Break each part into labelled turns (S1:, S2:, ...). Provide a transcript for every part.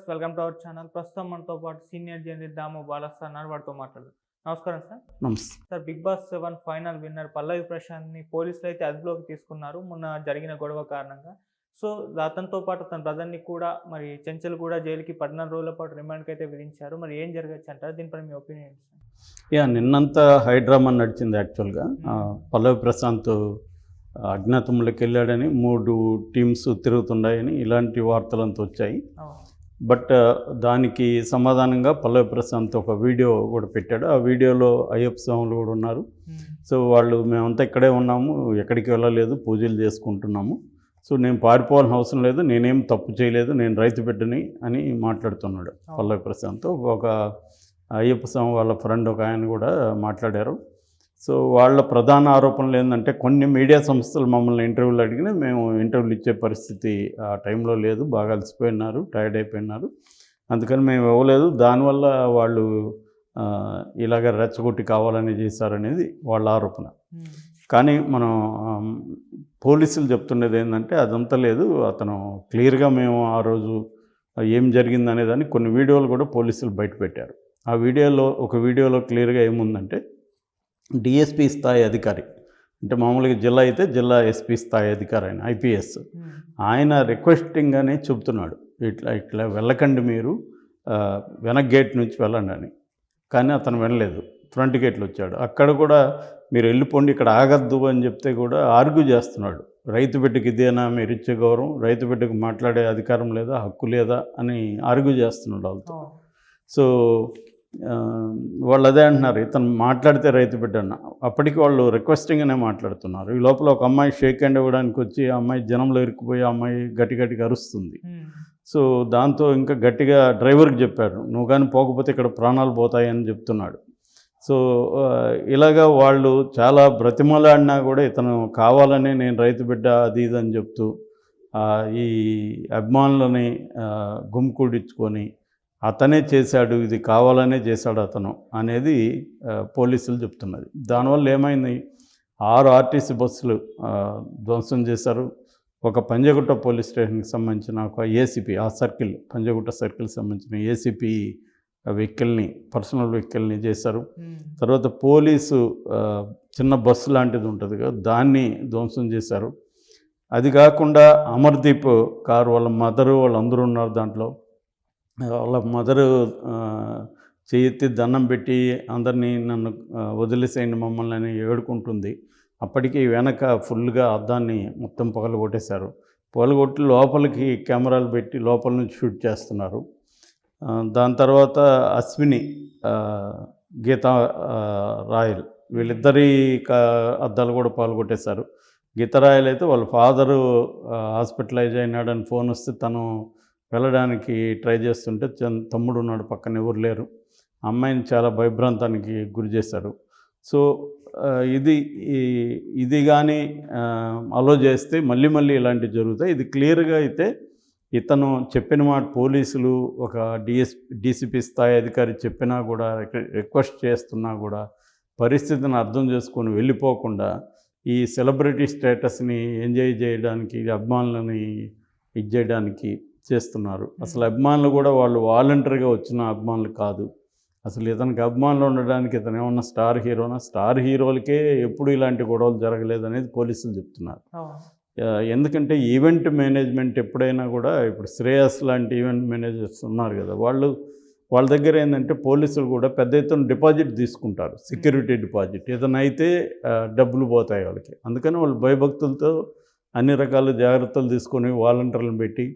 S1: Viewers welcome to our channel. ప్రస్తుతం మనతో పాటు సీనియర్ జర్నలిస్ట్ దాము బాలస్తా అన్నారు వాడితో మాట్లాడదు. నమస్కారం సార్.
S2: నమస్తే.
S1: Sir Bigg Boss seven final winner Pallavi ప్రశాంత్ని పోలీసులు అయితే అదుపులోకి తీసుకున్నారు. మొన్న జరిగిన గొడవ కారణంగా. సో అతనితో పాటు తన బ్రదర్ని కూడా మరి చెంచల్ కూడా జైలుకి పద్నాలుగు రోజుల పాటు రిమాండ్కి అయితే విధించారు. మరి ఏం జరగచ్చు అంటారు? దీనిపై మీ ఒపీనియన్
S2: యా నిన్నంతా హైడ్రామా నడిచింది యాక్చువల్గా. పల్లవి ప్రశాంత్ అజ్ఞాతంలోకి వెళ్ళాడని మూడు టీమ్స్ తిరుగుతున్నాయని ఇలాంటి వార్తలంతా వచ్చాయి. బట్ దానికి సమాధానంగా పల్లవి ప్రశాంత్ ఒక వీడియో కూడా పెట్టాడు. ఆ వీడియోలో అయ్యప్ప స్వాములు కూడా ఉన్నారు. సో వాళ్ళు మేమంతా ఇక్కడే ఉన్నాము ఎక్కడికి వెళ్ళలేదు పూజలు చేసుకుంటున్నాము. సో నేను పారిపోవాల్సిన అవసరం లేదు నేనేం తప్పు చేయలేదు నేను రైతు బిడ్డని అని మాట్లాడుతున్నాడు పల్లవి ప్రశాంత్. ఒక అయ్యప్ప స్వామి వాళ్ళ ఫ్రెండ్ ఒక ఆయన కూడా మాట్లాడారు. సో వాళ్ళ ప్రధాన ఆరోపణలు ఏంటంటే కొన్ని మీడియా సంస్థలు మమ్మల్ని ఇంటర్వ్యూలు అడిగినా మేము ఇంటర్వ్యూలు ఇచ్చే పరిస్థితి ఆ టైంలో లేదు. బాగా అలసిపోయినారు టైర్డ్ అయిపోయినారు. అందుకని మేము ఇవ్వలేదు. దానివల్ల వాళ్ళు ఇలాగ రెచ్చగొట్టి కావాలని చేశారనేది వాళ్ళ ఆరోపణ. కానీ మనం పోలీసులు చెప్తున్నది ఏంటంటే అదంతా లేదు. అతను క్లియర్గా మేము ఆ రోజు ఏం జరిగింది అనేదాన్ని కొన్ని వీడియోలు కూడా పోలీసులు బయట పెట్టారు. ఆ వీడియోలో ఒక వీడియోలో క్లియర్గా ఏముందంటే డిఎస్పి స్థాయి అధికారి. అంటే మామూలుగా జిల్లా అయితే జిల్లా ఎస్పీ స్థాయి అధికారి ఆయన ఐపీఎస్. ఆయన రిక్వెస్టింగ్ అని చెబుతున్నాడు. ఇట్లా ఇట్లా వెళ్ళకండి మీరు వెనక్ గేట్ నుంచి వెళ్ళండి అని. కానీ అతను వెళ్ళలేదు ఫ్రంట్ గేట్లు వచ్చాడు. అక్కడ కూడా మీరు వెళ్ళిపోండి ఇక్కడ ఆగద్దు అని చెప్తే కూడా ఆర్గ్యూ చేస్తున్నాడు. రైతు బిడ్డకి ఇదేనా? మీరు ఇచ్చే గౌరవం. రైతు బిడ్డకు మాట్లాడే అధికారం లేదా హక్కు లేదా అని ఆర్గ్యూ చేస్తున్నాడు వాళ్ళతో. సో వాళ్ళు అదే అంటున్నారు ఇతను మాట్లాడితే రైతు బిడ్డ అన్న అప్పటికి వాళ్ళు రిక్వెస్టింగ్గానే మాట్లాడుతున్నారు. ఈ లోపల ఒక అమ్మాయి షేక్ హ్యాండ్ ఇవ్వడానికి వచ్చి ఆ అమ్మాయి జనంలో ఇరుక్కుపోయి ఆ అమ్మాయి గట్టి గట్టిగా అరుస్తుంది. సో దాంతో ఇంకా గట్టిగా డ్రైవర్కి చెప్పారు నువ్వు కానీ పోకపోతే ఇక్కడ ప్రాణాలు పోతాయని చెప్తున్నాడు. సో ఇలాగా వాళ్ళు చాలా బ్రతిమలాడినా కూడా ఇతను కావాలని నేను రైతు బిడ్డ అది ఇది అని చెప్తూ ఈ అభిమానులని గుమ్కూడించుకొని అతనే చేశాడు ఇది కావాలనే చేశాడు అతను అనేది పోలీసులు చెప్తున్నది. దానివల్ల ఏమైంది? ఆరు ఆర్టీసీ బస్సులు ధ్వంసం చేశారు. ఒక పంజగుట్ట పోలీస్ స్టేషన్కి సంబంధించిన ఒక ఏసీపీ ఆ సర్కిల్ పంజగుట్ట సర్కిల్కి సంబంధించిన ఏసీపీ వెహికల్ని పర్సనల్ వెహికల్ని చేశారు. తర్వాత పోలీసు చిన్న బస్సు లాంటిది ఉంటుంది కదా దాన్ని ధ్వంసం చేశారు. అది కాకుండా అమర్దీప్ కారు వాళ్ళ మదరు వాళ్ళందరూ ఉన్నారు దాంట్లో. వాళ్ళ మదరు చేయెత్తి దండం పెట్టి అందరినీ నన్ను వదిలేసేయండి మమ్మల్ని అని ఏడుకుంటుంది. అప్పటికి వెనక ఫుల్గా అద్దాన్ని మొత్తం పగలు కొట్టేశారు పగలగొట్టి లోపలికి కెమెరాలు పెట్టి లోపల నుంచి షూట్ చేస్తున్నారు. దాని తర్వాత అశ్విని గీతా రాయల్ వీళ్ళిద్దరి అద్దాలు కూడా పాల్గొట్టేశారు గీతా రాయల్ అయితే వాళ్ళ ఫాదరు హాస్పిటలైజ్ అయినాడని ఫోన్ వస్తే తను వెళ్ళడానికి ట్రై చేస్తుంటే తమ్ముడు ఉన్నాడు పక్కన ఎవరు లేరు. అమ్మాయిని చాలా భయభ్రాంతానికి గురి చేశారు. సో ఇది ఇది కానీ అలో చేస్తే మళ్ళీ మళ్ళీ ఇలాంటివి జరుగుతాయి. ఇది క్లియర్గా అయితే ఇతను చెప్పిన మాట పోలీసులు ఒక డిఎస్ డీసీపీ స్థాయి అధికారి చెప్పినా కూడా రిక్వెస్ట్ చేస్తున్నా కూడా పరిస్థితిని అర్థం చేసుకొని వెళ్ళిపోకుండా ఈ సెలబ్రిటీ స్టేటస్ని ఎంజాయ్ చేయడానికి అభిమానులని ఇది చేయడానికి చేస్తున్నారు. అసలు అభిమానులు కూడా వాళ్ళు వాలంటరీగా వచ్చిన అభిమానులు కాదు. అసలు ఇతనికి అభిమానులు ఉండడానికి ఇతను ఏమన్నా స్టార్ హీరోనా? స్టార్ హీరోలకే ఎప్పుడు ఇలాంటి గొడవలు జరగలేదు అనేది పోలీసులు చెప్తున్నారు. ఎందుకంటే ఈవెంట్ మేనేజ్మెంట్ ఎప్పుడైనా కూడా ఇప్పుడు శ్రేయస్ లాంటి ఈవెంట్ మేనేజర్స్ ఉన్నారు కదా వాళ్ళు వాళ్ళ దగ్గర ఏంటంటే పోలీసులు కూడా పెద్ద ఎత్తున డిపాజిట్ తీసుకుంటారు. Security deposit. ఏదైనా అయితే డబ్బులు పోతాయి వాళ్ళకి. అందుకని వాళ్ళు భయభక్తులతో అన్ని రకాల జాగ్రత్తలు తీసుకొని వాలంటీర్లను పెట్టి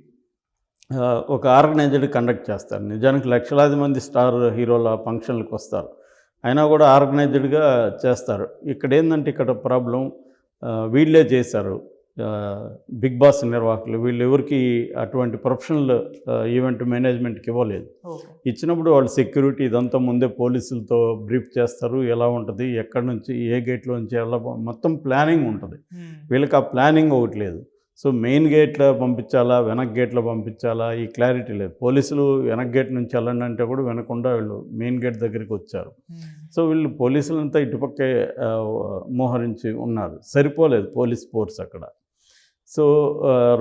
S2: ఒక ఆర్గనైజ్డ్ కండక్ట్ చేస్తారు. నిజానికి లక్షలాది మంది స్టార్ హీరోల ఫంక్షన్లకు వస్తారు. అయినా కూడా ఆర్గనైజ్డ్గా చేస్తారు. ఇక్కడ ఏంటంటే ఇక్కడ ప్రాబ్లం వీళ్ళే చేశారు. బిగ్ బాస్ నిర్వాహకులు. వీళ్ళు ఎవరికి అటువంటి ప్రొఫెషనల్ ఈవెంట్ మేనేజ్మెంట్కి ఇవ్వలేదు. ఇచ్చినప్పుడు వాళ్ళు సెక్యూరిటీ ఇదంతా ముందే పోలీసులతో బ్రీఫ్ చేస్తారు. ఎలా ఉంటుంది ఎక్కడి నుంచి ఏ గేట్లో నుంచి ఎలా మొత్తం ప్లానింగ్ ఉంటుంది. వీళ్ళకి ఆ ప్లానింగ్ ఒకటి లేదు. సో మెయిన్ గేట్లో పంపించాలా? వెనక్ గేట్లో పంపించాలా? ఈ క్లారిటీ లేదు. పోలీసులు వెనక్ గేట్ నుంచి వెళ్ళండి అంటే కూడా వినకుండా వీళ్ళు మెయిన్ గేట్ దగ్గరికి వచ్చారు. సో వీళ్ళు పోలీసులంతా ఇటుపక్కే మోహరించి ఉన్నారు. సరిపోలేదు పోలీస్ ఫోర్స్ అక్కడ. సో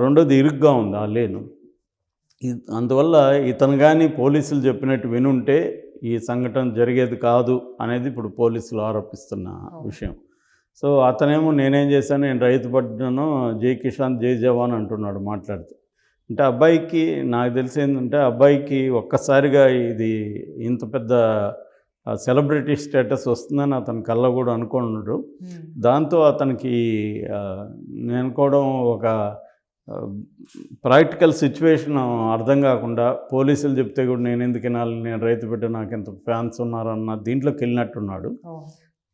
S2: రెండోది ఇరుగ్గా ఉంది ఆ లేను. అందువల్ల ఇతను కానీ పోలీసులు చెప్పినట్టు వినుంటే ఈ సంఘటన జరిగేది కాదు అనేది ఇప్పుడు పోలీసులు ఆరోపిస్తున్న విషయం. సో అతనేమో నేనేం చేశాను నేను రైతు పడ్డాను జై కిషాన్ జై జవాన్ అంటున్నాడు మాట్లాడుతూ. అంటే అబ్బాయికి నాకు తెలిసి ఏంటంటే అబ్బాయికి ఒక్కసారిగా ఇది ఇంత పెద్ద సెలబ్రిటీ స్టేటస్ వస్తుందని అతని కళ్ళ కూడా అనుకున్నాడు దాంతో అతనికి నేను అనుకోవడం ఒక ప్రాక్టికల్ సిచ్యువేషన్ అర్థం కాకుండా పోలీసులు చెప్తే కూడా నేను ఎందుకు వినాలి నేను రైతు బిడ్డ నాకు ఎంత ఫ్యాన్స్ ఉన్నారన్న దీంట్లోకి వెళ్ళినట్టున్నాడు.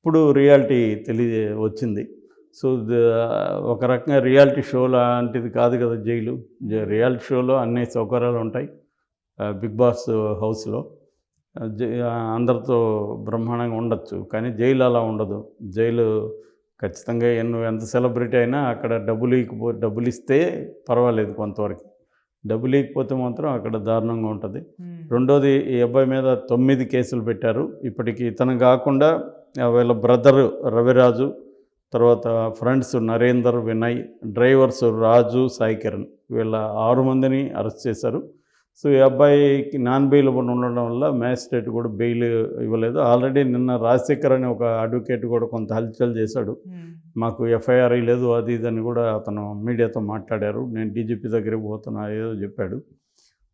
S2: ఇప్పుడు రియాలిటీ తెలియ వచ్చింది. సో ఒక రకంగా రియాలిటీ షో లాంటిది కాదు కదా జైలు. రియాలిటీ షోలో అన్ని సౌకర్యాలు ఉంటాయి బిగ్ బాస్ హౌస్లో. అందరితో బ్రహ్మాండంగా ఉండొచ్చు కానీ జైలు అలా ఉండదు. జైలు ఖచ్చితంగా నువ్వు ఎంత సెలబ్రిటీ అయినా అక్కడ డబ్బులు ఇకపో డబ్బులు ఇస్తే పర్వాలేదు కొంతవరకు. డబ్బులు ఇకపోతే మాత్రం అక్కడ దారుణంగా ఉంటుంది. రెండోది ఈ అబ్బాయి మీద తొమ్మిది కేసులు పెట్టారు. ఇప్పటికి ఇతను కాకుండా వీళ్ళ బ్రదర్ రవిరాజు తర్వాత ఫ్రెండ్స్ నరేందర్ వినయ్ డ్రైవర్స్ రాజు సాయి కిరణ్ వీళ్ళ ఆరు మందిని అరెస్ట్ చేశారు. సో ఈ అబ్బాయికి నాన్ బెయిల్ ఉండడం వల్ల మ్యాజిస్ట్రేట్ కూడా బెయిల్ ఇవ్వలేదు. ఆల్రెడీ నిన్న రాజశేఖర్ అని ఒక అడ్వకేట్ కూడా కొంత హల్చల్ చేశాడు. మాకు ఎఫ్ఐఆర్ లేదు అది ఇది అని కూడా అతను మీడియాతో మాట్లాడారు. నేను డీజీపీ దగ్గరికి పోతున్నా ఏదో చెప్పాడు.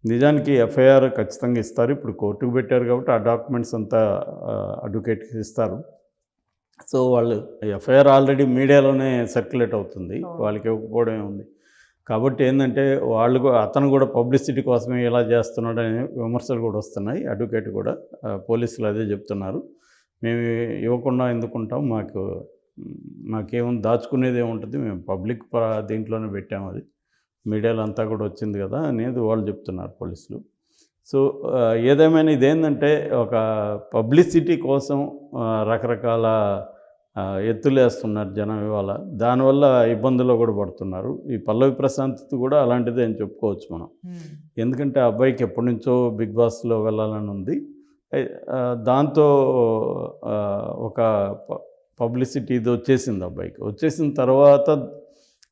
S2: నిజానికి ఎఫ్ఐఆర్ ఖచ్చితంగా ఇస్తారు. ఇప్పుడు కోర్టుకు పెట్టారు కాబట్టి ఆ డాక్యుమెంట్స్ అంతా అడ్వకేట్కి ఇస్తారు. సో వాళ్ళు ఎఫ్ఐఆర్ ఆల్రెడీ మీడియాలోనే సర్క్యులేట్ అవుతుంది. వాళ్ళకి ఇవ్వకపోవడమే ఉంది. కాబట్టి ఏంటంటే వాళ్ళు అతను కూడా పబ్లిసిటీ కోసమే ఇలా చేస్తున్నాడు అనే విమర్శలు కూడా వస్తున్నాయి. అడ్వకేట్ కూడా పోలీసులు అదే చెప్తున్నారు. మేము ఇవ్వకుండా ఎందుకుంటాం? మాకు మ్, మాకేముంది దాచుకునేది ఏముంటుంది? మేము పబ్లిక్ దీంట్లోనే పెట్టాము అది. మీడియాలో అంతా కూడా వచ్చింది కదా అనేది వాళ్ళు చెప్తున్నారు పోలీసులు. సో ఏదేమైనా ఇదేంటంటే ఒక పబ్లిసిటీ కోసం రకరకాల ఆ, ఎత్తులు వేస్తున్నారు జనం ఇవాళ. దానివల్ల ఇబ్బందుల్లో కూడా పడుతున్నారు. ఈ పల్లవి ప్రశాంత్ కూడా అలాంటిదే అని చెప్పుకోవచ్చు మనం. ఎందుకంటే ఆ అబ్బాయికి ఎప్పటి నుంచో బిగ్ బాస్లో వెళ్ళాలని ఉంది. దాంతో ఒక పబ్లిసిటీ ఇది వచ్చేసింది అబ్బాయికి. వచ్చేసిన తర్వాత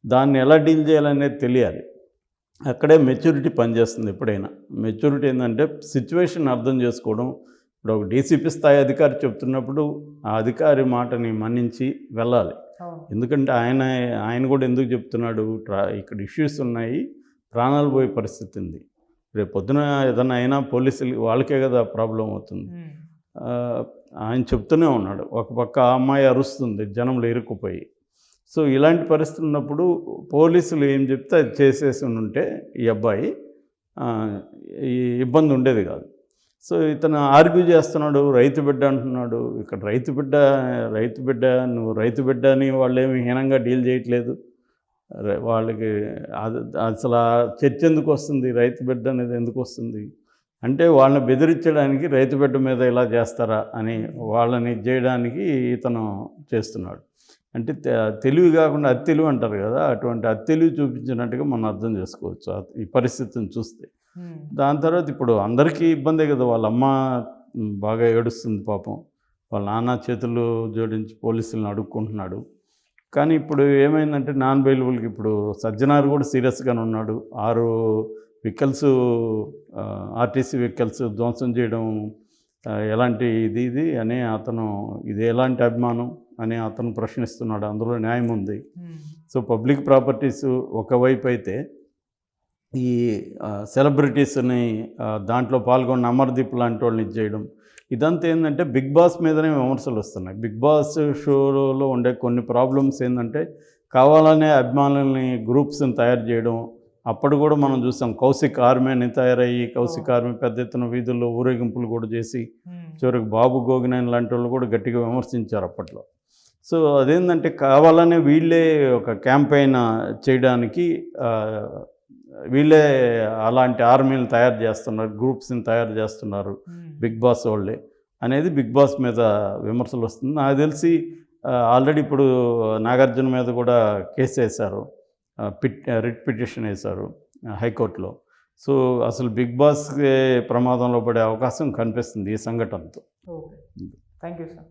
S2: దాన్ని ఎలా డీల్ చేయాలనేది తెలియాలి. అక్కడే మెచ్యూరిటీ పనిచేస్తుంది ఎప్పుడైనా. మెచ్యూరిటీ ఏంటంటే సిచ్యువేషన్ అర్థం చేసుకోవడం. ఇప్పుడు ఒక డీసీపీ స్థాయి అధికారి చెప్తున్నప్పుడు ఆ అధికారి మాటని మన్నించి వెళ్ళాలి. ఎందుకంటే ఆయన ఆయన కూడా ఎందుకు చెప్తున్నాడు? ట్రా ఇక్కడ ఇష్యూస్ ఉన్నాయి. ప్రాణాలు పోయే పరిస్థితి ఉంది. రేపు పొద్దున ఏదైనా అయినా పోలీసులు వాళ్ళకే కదా ప్రాబ్లం అవుతుంది. ఆయన చెప్తూనే ఉన్నాడు. ఒక పక్క ఆ అమ్మాయి అరుస్తుంది. జనంలో ఇరుక్కుపోయి. సో ఇలాంటి పరిస్థితులు ఉన్నప్పుడు పోలీసులు ఏం చెప్తే అది చేసేసి ఉంటే ఈ అబ్బాయి ఈ ఇబ్బంది ఉండేది కాదు. సో ఇతను ఆర్గ్యూ చేస్తున్నాడు రైతు బిడ్డ అంటున్నాడు ఇక్కడ రైతు బిడ్డ రైతు బిడ్డ నువ్వు రైతు బిడ్డ అని వాళ్ళు ఏమి హీనంగా డీల్ చేయట్లేదు. వాళ్ళకి అది అసలు ఆ చర్చ ఎందుకు వస్తుంది రైతు బిడ్డ అనేది ఎందుకు వస్తుంది? అంటే వాళ్ళని బెదిరించడానికి రైతు బిడ్డ మీద ఇలా చేస్తారా అని వాళ్ళని చేయడానికి ఇతను చేస్తున్నాడు. అంటే తెలివి కాకుండా అత్తెలివి అంటారు కదా అటువంటి అత్తెలివి చూపించినట్టుగా మనం అర్థం చేసుకోవచ్చు. ఈ పరిస్థితిని చూస్తే. దాని తర్వాత ఇప్పుడు అందరికీ ఇబ్బందే కదా వాళ్ళ అమ్మ బాగా ఏడుస్తుంది పాపం. వాళ్ళ నాన్న చేతులు జోడించి పోలీసులను అడుక్కుంటున్నాడు. కానీ ఇప్పుడు ఏమైందంటే నాన్ బెయిలబుల్కి ఇప్పుడు సజ్జనార్ కూడా సీరియస్గానే ఉన్నాడు. ఆరు వెహికల్స్ ఆర్టీసీ వెహికల్స్ ధ్వంసం చేయడం ఎలాంటి ఇది ఇది అని అతను ఇది ఎలాంటి అభిమానం? అని అతను ప్రశ్నిస్తున్నాడు. అందులో న్యాయం ఉంది. సో పబ్లిక్ ప్రాపర్టీస్ ఒకవైపు అయితే ఈ సెలబ్రిటీస్ని దాంట్లో పాల్గొన్న అమర్దీప్ లాంటి వాళ్ళని ఇది చేయడం. ఇదంతా ఏంటంటే బిగ్ బాస్ మీదనే విమర్శలు వస్తున్నాయి. బిగ్ బాస్ షోలో ఉండే కొన్ని ప్రాబ్లమ్స్ ఏంటంటే కావాలనే అభిమానుల్ని గ్రూప్స్ని తయారు చేయడం. అప్పుడు కూడా మనం చూసాం కౌశిక్ ఆర్మీ అని తయారయ్యి కౌశిక్ ఆర్మీ పెద్ద ఎత్తున వీధుల్లో ఊరేగింపులు కూడా చేసి చివరికి బాబు గోగినేని లాంటి వాళ్ళు కూడా గట్టిగా విమర్శించారు అప్పట్లో. సో అదేంటంటే కావాలనే వీళ్ళే ఒక క్యాంపెయిన్ చేయడానికి వీళ్ళే అలాంటి ఆర్మీలు తయారు చేస్తున్నారు గ్రూప్స్ని తయారు చేస్తున్నారు బిగ్ బాస్ వాళ్ళే అనేది బిగ్ బాస్ మీద విమర్శలు వస్తుంది. నాకు తెలిసి ఆల్రెడీ ఇప్పుడు నాగార్జున మీద కూడా కేసు వేశారు పిట్ రిట్ పిటిషన్ వేశారు హైకోర్టులో. సో అసలు బిగ్ బాస్కే ప్రమాదంలో పడే అవకాశం కనిపిస్తుంది ఈ సంఘటనతో.
S1: ఓకే. Thank you sir.